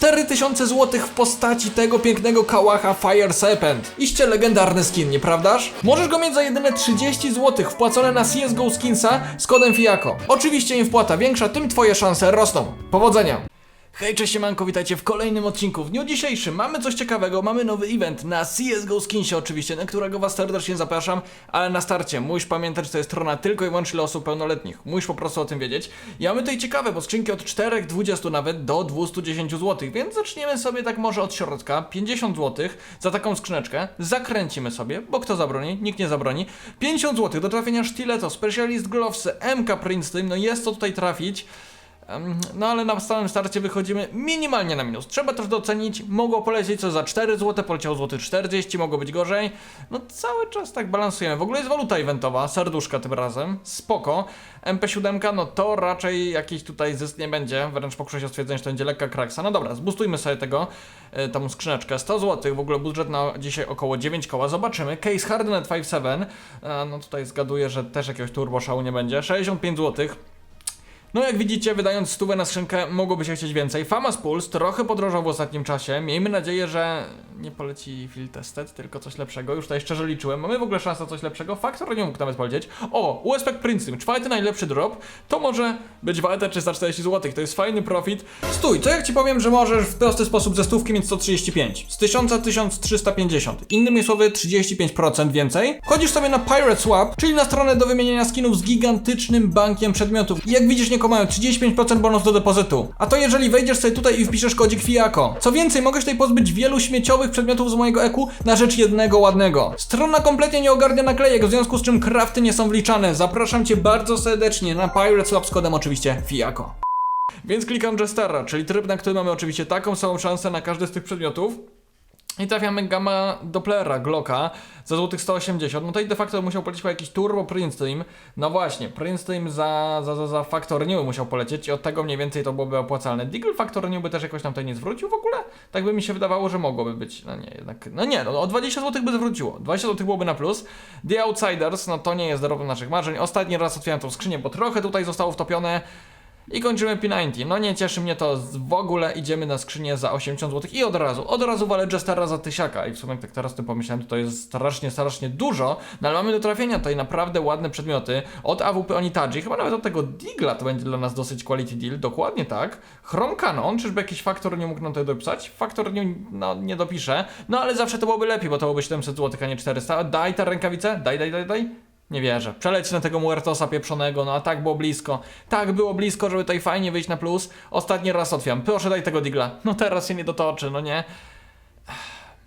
4000 zł w postaci tego pięknego kałacha Fire Serpent. Iście legendarny skin, nieprawdaż? Możesz go mieć za jedyne 30 zł wpłacone na CSGO Skinsa z kodem FIAKO. Oczywiście im wpłata większa, tym twoje szanse rosną. Powodzenia! Hej, cześć siemanko, witajcie w kolejnym odcinku. W dniu dzisiejszym mamy coś ciekawego, mamy nowy event na CSGO Skinsie oczywiście, na którego was serdecznie zapraszam, ale na starcie musisz pamiętać, że to jest strona tylko i wyłącznie dla osób pełnoletnich. Musisz po prostu o tym wiedzieć. I mamy tutaj ciekawe, bo skrzynki od 4, 20 nawet do 210 zł, więc zaczniemy sobie tak może od środka, 50 zł za taką skrzyneczkę, zakręcimy sobie, bo kto zabroni? Nikt nie zabroni. 50 zł do trafienia Stiletto, Specialist Glovesy, MK Princeton, no jest co tutaj trafić. No ale na samym starcie wychodzimy minimalnie na minus. Trzeba też docenić, mogło polecieć co za 4 zł, poleciało złoty 40, mogło być gorzej. No cały czas tak balansujemy. W ogóle jest waluta eventowa, serduszka tym razem, spoko. MP7, no to raczej jakiś tutaj zysk nie będzie, wręcz pokuszę się o stwierdzenie, że to będzie lekka kraksa. No dobra, zbustujmy sobie tego, y, tą skrzyneczkę. 100 zł, w ogóle budżet na dzisiaj około 9 koła, zobaczymy. Case Hardenet 5.7, e, no tutaj zgaduję, że też jakiegoś turbo nie będzie. 65 zł. No jak widzicie, wydając stówę na skrzynkę, mogłoby się chcieć więcej. Famas Pulse trochę podrożał w ostatnim czasie. Miejmy nadzieję, że nie poleci Field Tested, tylko coś lepszego. Już tutaj szczerze liczyłem. Mamy w ogóle szansę na coś lepszego. Faktor nie mógł nawet polecieć. O, USP Princeton, czwarty najlepszy drop. To może być warta 340 zł. To jest fajny profit. Stój, co jak ci powiem, że możesz w prosty sposób ze stówki mieć 135. Z 1000 1350. Innymi słowy 35% więcej. Chodzisz sobie na Pirate Swap, czyli na stronę do wymieniania skinów z gigantycznym bankiem przedmiotów. I jak widzisz, nie mają 35% bonus do depozytu. A to jeżeli wejdziesz sobie tutaj i wpiszesz kodzik FIAKO. Co więcej, mogę się tutaj pozbyć wielu śmieciowych przedmiotów z mojego eku na rzecz jednego ładnego. Strona kompletnie nie ogarnia naklejek, w związku z czym krafty nie są wliczane. Zapraszam Cię bardzo serdecznie na Pirate Swap z kodem oczywiście FIAKO. Więc klikam Jestera, czyli tryb, na który mamy oczywiście taką samą szansę na każdy z tych przedmiotów. I trafiamy gamma Dopplera Glocka za złotych 180. No tutaj de facto musiał polecieć po jakiś turbo Princeton. No właśnie, Princeton za, za, za, za Factor New musiał polecieć i od tego mniej więcej to byłoby opłacalne. Deagle Factor New by też jakoś nam tutaj nie zwrócił w ogóle? Tak by mi się wydawało, że mogłoby być. No nie, jednak. No nie, no o 20 zł by zwróciło. 20 zł byłoby na plus. The Outsiders, no to nie jest zarobek naszych marzeń. Ostatni raz otwieram tą skrzynię, bo trochę tutaj zostało wtopione. I kończymy P90. No nie cieszy mnie to w ogóle. Idziemy na skrzynię za 80 zł i od razu, od razu walę Jestera za tysiaka. I w sumie tak teraz tym pomyślałem, to to jest strasznie, strasznie dużo. No ale mamy do trafienia tutaj naprawdę ładne przedmioty. Od AWP Onitaji, chyba nawet od tego Digla to będzie dla nas dosyć quality deal. Dokładnie tak. Chrome Canon, czyżby jakiś faktor nie mógł nam tutaj dopisać? Faktor nie, no, nie dopisze. No ale zawsze to byłoby lepiej, bo to byłoby 700 zł, a nie 400. Daj tę rękawicę, daj, daj, daj, daj. Nie wierzę. Przeleć na tego Muertosa pieprzonego, no a tak było blisko. Tak było blisko, żeby tutaj fajnie wyjść na plus. Ostatni raz otwieram. Proszę daj tego digla. No teraz się nie dotoczy, no nie.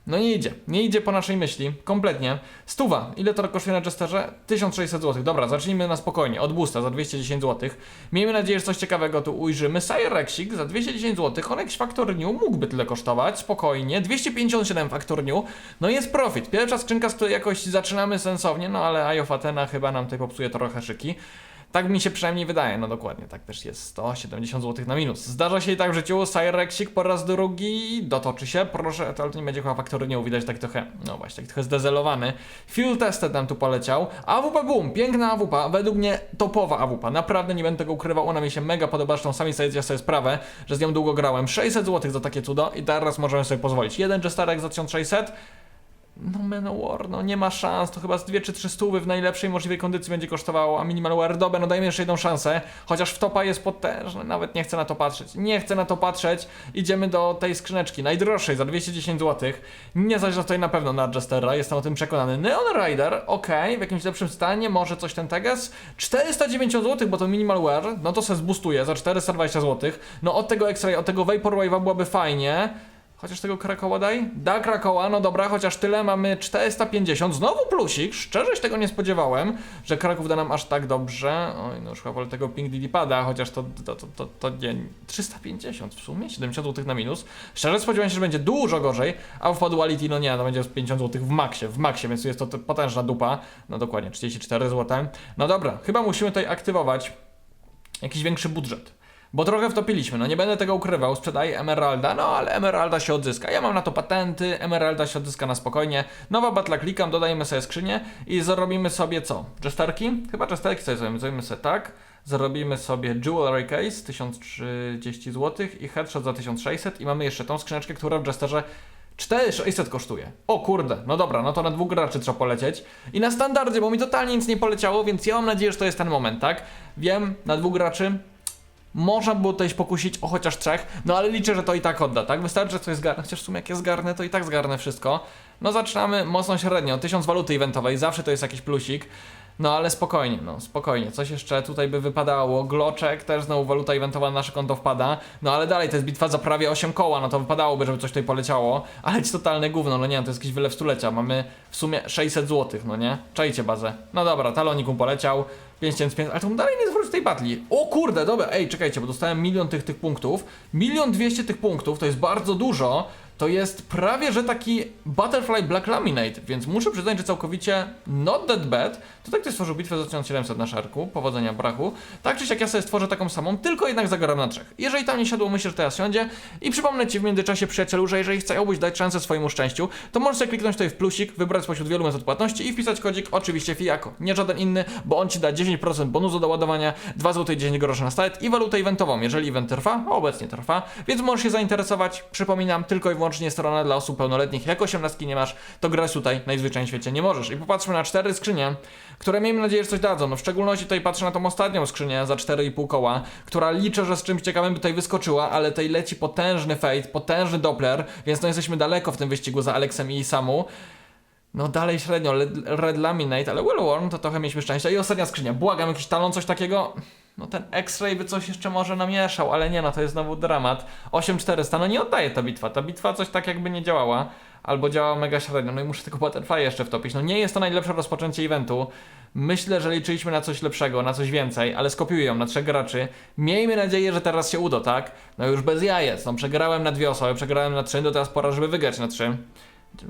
No nie idzie. Nie idzie po naszej myśli. Kompletnie. Stuwa. Ile to kosztuje na Jesterze? 1600 zł. Dobra, zacznijmy na spokojnie. Od busta za 210 zł. Miejmy nadzieję, że coś ciekawego tu ujrzymy. Cyrexik za 210 zł. On jakiś Factor New mógłby tyle kosztować. Spokojnie. 257 Factor New. No jest profit. Pierwsza skrzynka, z której jakoś zaczynamy sensownie, no ale Eye of Athena chyba nam tutaj popsuje trochę szyki. Tak mi się przynajmniej wydaje, no dokładnie, tak też jest. 170 zł na minus. Zdarza się i tak w życiu, Cyrexik po raz drugi dotoczy się, proszę, to nie będzie chyba faktory nie widać tak trochę, no właśnie, tak trochę zdezelowany. Fuel Tested nam tu poleciał, AWP Boom, piękna AWP, według mnie topowa AWP, naprawdę nie będę tego ukrywał, ona mi się mega podoba, zresztą sami zdajecie sobie sprawę, że z nią długo grałem, 600 zł za takie cudo i teraz możemy sobie pozwolić. Jeden Jesterek za 1600, no Manowar, no nie ma szans, to chyba z 2 czy 3 stówy w najlepszej możliwej kondycji będzie kosztowało, a Minimal Wear, dobra, no dajmy jeszcze jedną szansę, chociaż w topa jest potężny, nawet nie chcę na to patrzeć, nie chcę na to patrzeć, idziemy do tej skrzyneczki, najdroższej, za 210 zł, nie zaś tutaj na pewno na Jestera, jestem o tym przekonany, Neon Rider, okej, w jakimś lepszym stanie, może coś ten Teges, 490 zł, bo to Minimal Wear, no to se zbustuje za 420 zł, no od tego X-Ray, od tego Vaporwave'a byłoby fajnie, Chociaż tego Krakowa daj? Da Krakowa, no dobra, chociaż tyle mamy 450. Znowu plusik, szczerze się tego nie spodziewałem, że Kraków da nam aż tak dobrze. Oj, no już chyba wolę tego Pink Diddy pada, chociaż to, to, to, to, to nie... 350 w sumie, 70 zł na minus. Szczerze spodziewałem się, że będzie dużo gorzej, a w Duality, no nie, to będzie 50 zł w maksie, w maksie, więc jest to potężna dupa. No dokładnie, 34 zł. No dobra, chyba musimy tutaj aktywować jakiś większy budżet. Bo trochę wtopiliśmy, no nie będę tego ukrywał, sprzedaję Emeralda, no ale Emeralda się odzyska. Ja mam na to patenty, Emeralda się odzyska na spokojnie. Nowa batla klikam, dodajemy sobie skrzynię i zarobimy sobie co? Jesterki? Chyba jesterki sobie zrobimy, zrobimy sobie tak. Zrobimy sobie Jewelry Case 1030 zł i Headshot za 1600 i mamy jeszcze tą skrzyneczkę, która w Jesterze 4600 kosztuje. O kurde, no dobra, no to na dwóch graczy trzeba polecieć. I na standardzie, bo mi totalnie nic nie poleciało, więc ja mam nadzieję, że to jest ten moment, tak? Wiem, na dwóch graczy można było tutaj pokusić o chociaż trzech, no ale liczę, że to i tak odda, tak? Wystarczy, że coś zgarnę, chociaż w sumie jak je zgarnę, to i tak zgarnę wszystko. No zaczynamy mocno średnio, 1000 waluty eventowej, zawsze to jest jakiś plusik. No ale spokojnie, no spokojnie. Coś jeszcze tutaj by wypadało. Gloczek, też znowu waluta eventowa na nasze konto wpada. No ale dalej, to jest bitwa za prawie 8 koła, no to wypadałoby, żeby coś tutaj poleciało. Ale ci totalne gówno, no nie, to jest jakiś wylew stulecia. Mamy w sumie 600 zł, no nie? Czajcie bazę. No dobra, talonikum poleciał. 5500, ale to dalej nie zwrócił tej batli. O kurde, dobra, ej, czekajcie, bo dostałem milion tych, tych punktów. Milion dwieście tych punktów, to jest bardzo dużo. To jest prawie, że taki Butterfly Black Laminate, więc muszę przyznać, że całkowicie not that bad. Tutaj ktoś stworzył bitwę za 1700 na szarku, powodzenia brachu. Tak czy siak ja sobie stworzę taką samą, tylko jednak zagram na trzech. Jeżeli tam nie siadło, myślę, że teraz siądzie. I przypomnę Ci w międzyczasie, przyjacielu, że jeżeli chciałbyś dać szansę swojemu szczęściu, to możesz sobie kliknąć tutaj w plusik, wybrać spośród wielu metod płatności i wpisać kodzik oczywiście FIAKO. Nie żaden inny, bo on Ci da 10% bonusu do ładowania, 2 zł 10 groszy na start i walutę eventową, jeżeli event trwa, a obecnie trwa, więc możesz się zainteresować. Przypominam, tylko i wyłącznie strona dla osób pełnoletnich. Jak 18 nie masz, to grać tutaj najzwyczajniej w świecie nie możesz. I popatrzmy na cztery skrzynie, które miejmy nadzieję, że coś dadzą. No w szczególności tutaj patrzę na tą ostatnią skrzynię za 4,5 koła, która liczę, że z czymś ciekawym by tutaj wyskoczyła, ale tutaj leci potężny fade, potężny Doppler, więc no jesteśmy daleko w tym wyścigu za Alexem i Samu. No dalej średnio, Red, Laminate, ale Well Worn to trochę mieliśmy szczęścia. I ostatnia skrzynia, błagam, jakiś talon, coś takiego. No ten X-Ray by coś jeszcze może namieszał, ale nie no, to jest znowu dramat. 8400, no nie oddaje ta bitwa, ta bitwa coś tak jakby nie działała. Albo działała mega średnio, no i muszę tylko Butterfly jeszcze wtopić. No nie jest to najlepsze rozpoczęcie eventu. Myślę, że liczyliśmy na coś lepszego, na coś więcej, ale skopiuję ją na trzech graczy. Miejmy nadzieję, że teraz się uda, tak? No już bez jajec, no przegrałem na dwie osoby, przegrałem na trzy, no teraz pora, żeby wygrać na trzy.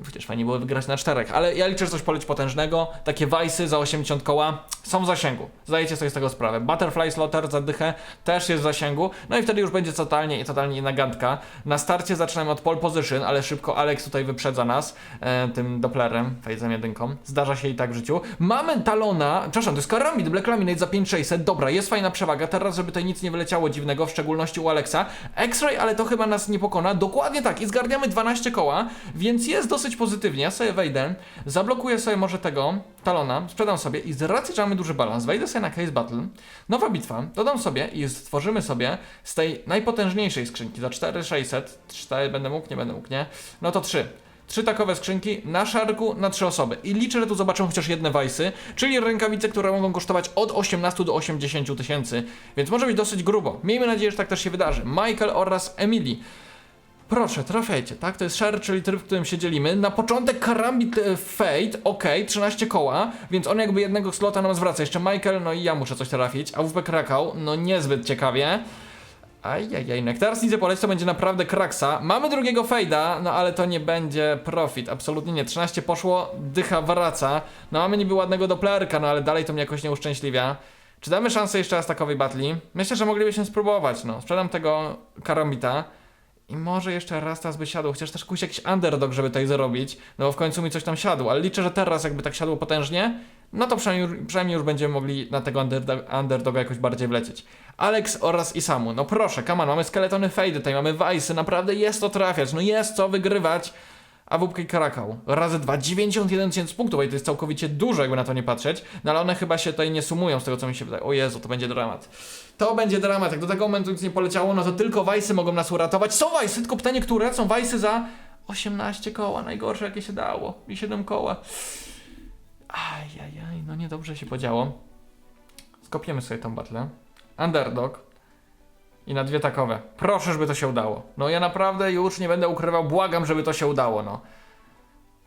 Chociaż fajnie było wygrać na czterech, ale ja liczę, że coś poleci potężnego. Takie wajsy za 80 koła są w zasięgu. Zdajecie sobie z tego sprawę. Butterfly Slaughter za dychę też jest w zasięgu. No i wtedy już będzie totalnie i totalnie inna gantka. Na starcie zaczynamy od pole position, ale szybko Alex tutaj wyprzedza nas e, tym Dopplerem, fejzem jedynką. Zdarza się i tak w życiu. Mamy talona, przepraszam, to jest Karambit Black Laminate za 5600. Dobra, jest fajna przewaga. Teraz, żeby tutaj nic nie wyleciało dziwnego, w szczególności u Alexa. X-Ray, ale to chyba nas nie pokona. Dokładnie tak. I zgarniamy 12 koła, więc jest dosyć pozytywnie. Ja sobie wejdę, zablokuję sobie może tego talona, sprzedam sobie i z racji, że mamy duży balans, wejdę sobie na Case Battle, nowa bitwa, dodam sobie i stworzymy sobie z tej najpotężniejszej skrzynki za 4600, 4 będę mógł, nie będę mógł, nie? No to 3. Trzy takowe skrzynki na szarku na trzy osoby. I liczę, że tu zobaczą chociaż jedne wajsy, czyli rękawice, które mogą kosztować od 18 do 80 tysięcy. Więc może być dosyć grubo. Miejmy nadzieję, że tak też się wydarzy. Michael oraz Emily. Proszę, trafiajcie, tak? To jest share, czyli tryb, w którym się dzielimy. Na początek Karambit e, Fate, ok, 13 koła, więc on jakby jednego slota nam zwraca. Jeszcze Michael, no i ja muszę coś trafić. AWP Krakał, no niezbyt ciekawie. Ajajaj, no jak teraz nic nie poleci, to będzie naprawdę kraksa. Mamy drugiego fejda, no ale to nie będzie profit, absolutnie nie. 13 poszło, dycha wraca. No mamy niby ładnego doplerka, no ale dalej to mnie jakoś nie uszczęśliwia. Czy damy szansę jeszcze raz takowej batli? Myślę, że moglibyśmy spróbować, no. Sprzedam tego karambita. I może jeszcze raz teraz by siadło, chociaż też kuś jakiś underdog, żeby tutaj zarobić, no bo w końcu mi coś tam siadło, ale liczę, że teraz jakby tak siadło potężnie, no to przynajmniej, przynajmniej już będziemy mogli na tego underdog, underdoga jakoś bardziej wlecieć. Alex oraz Isamu, no proszę, on, mamy skeletony fade, tutaj mamy Vice'y, naprawdę jest to trafiać, no jest co wygrywać. A WP i Karakał. Razy 2, 91 tysięcy punktów, i to jest całkowicie dużo, jakby na to nie patrzeć. No ale one chyba się tutaj nie sumują z tego, co mi się wydaje. O Jezu, to będzie dramat. To będzie dramat. Jak do tego momentu nic nie poleciało, no to tylko Wajsy mogą nas uratować. Są Wajsy, tylko pytanie, które? Są Wajsy za 18 koła. Najgorsze, jakie się dało. I 7 koła. Ajajaj, no niedobrze się podziało. Skopiemy sobie tą battle. Underdog. I na dwie takowe. Proszę, żeby to się udało. No ja naprawdę już nie będę ukrywał, błagam, żeby to się udało, no.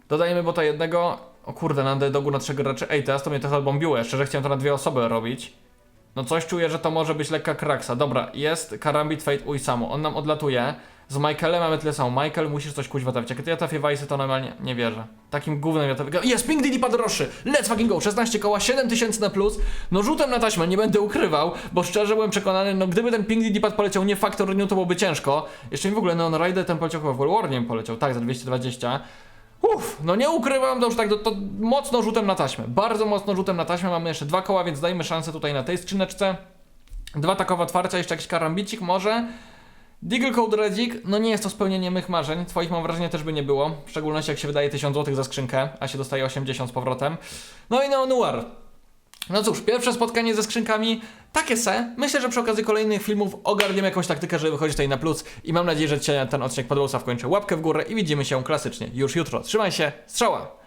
Dodajemy bota jednego. O kurde, na underdogu na trzech graczy. Ej, teraz to mnie trochę bombiło. Szczerze chciałem to na dwie osoby robić. No coś czuję, że to może być lekka kraksa. Dobra, jest Karambit Fate Uisamu. On nam odlatuje. Z Michaelem mamy tyle samo. Michael, musisz coś kuźwa trafić. Jak ja trafię Vice'y, to normalnie nie wierzę. Takim gównem ja trafię. Jest, Pink Diddy droższy. Let's fucking go. 16 koła, 7000 na plus. No rzutem na taśmę, nie będę ukrywał, bo szczerze byłem przekonany, no gdyby ten Pink Diddy poleciał nie Factor New, to byłoby ciężko. Jeszcze mi w ogóle Neon Rider ten poleciał chyba w World War, nie wiem, poleciał. Tak, za 220. Uff, no nie ukrywam, to już tak, to, to mocno rzutem na taśmę. Bardzo mocno rzutem na taśmę. Mamy jeszcze dwa koła, więc dajmy szansę tutaj na tej skrzyneczce. Dwa takowe otwarcia, jeszcze jakiś karambicik może. Deagle Code Redzik, no nie jest to spełnienie mych marzeń, twoich mam wrażenie też by nie było, w szczególności jak się wydaje 1000 zł za skrzynkę, a się dostaje 80 z powrotem. No i Neo Noir. No cóż, pierwsze spotkanie ze skrzynkami, takie se. Myślę, że przy okazji kolejnych filmów ogarniemy jakąś taktykę, żeby wychodzić tutaj na plus i mam nadzieję, że ten odcinek podobał, wkończę łapkę w górę i widzimy się klasycznie już jutro. Trzymaj się, strzała!